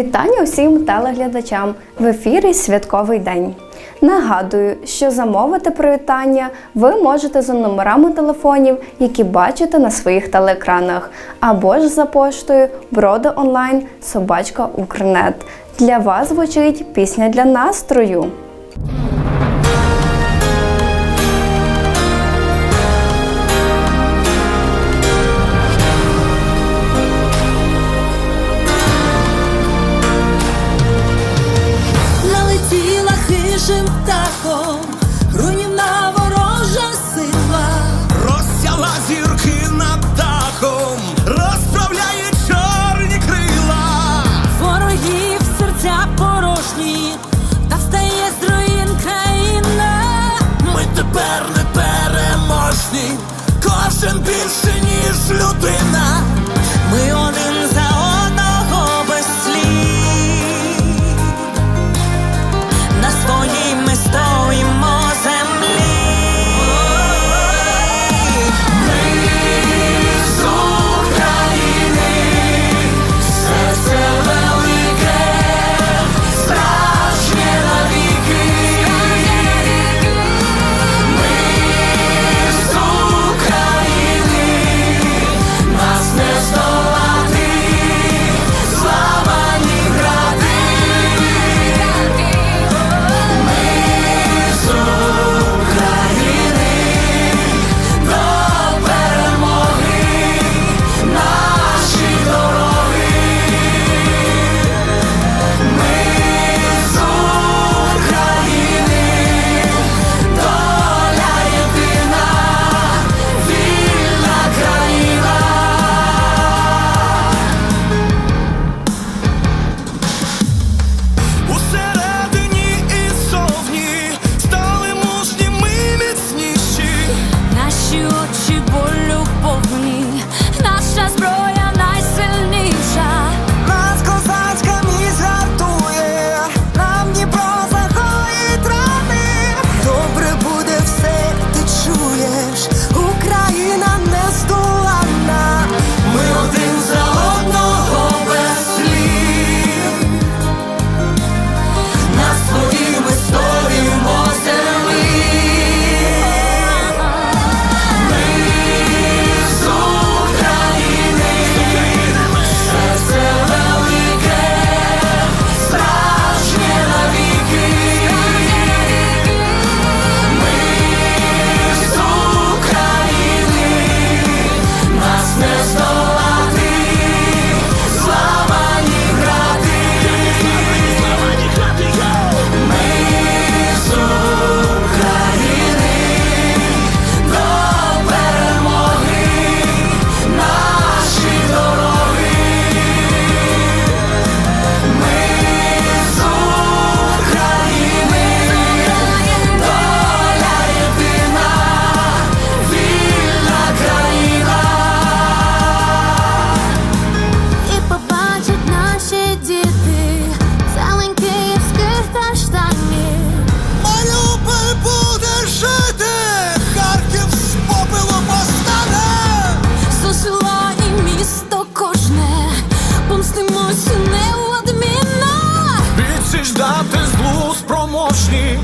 Вітання усім телеглядачам в ефірі Святковий день. Нагадую, що замовити привітання ви можете за номерами телефонів, які бачите на своїх телеекранах, або ж за поштою брода онлайн собачка Укрнет. Для вас звучить пісня для настрою. непереможні, кожен більше, ніж людина. Ми poszli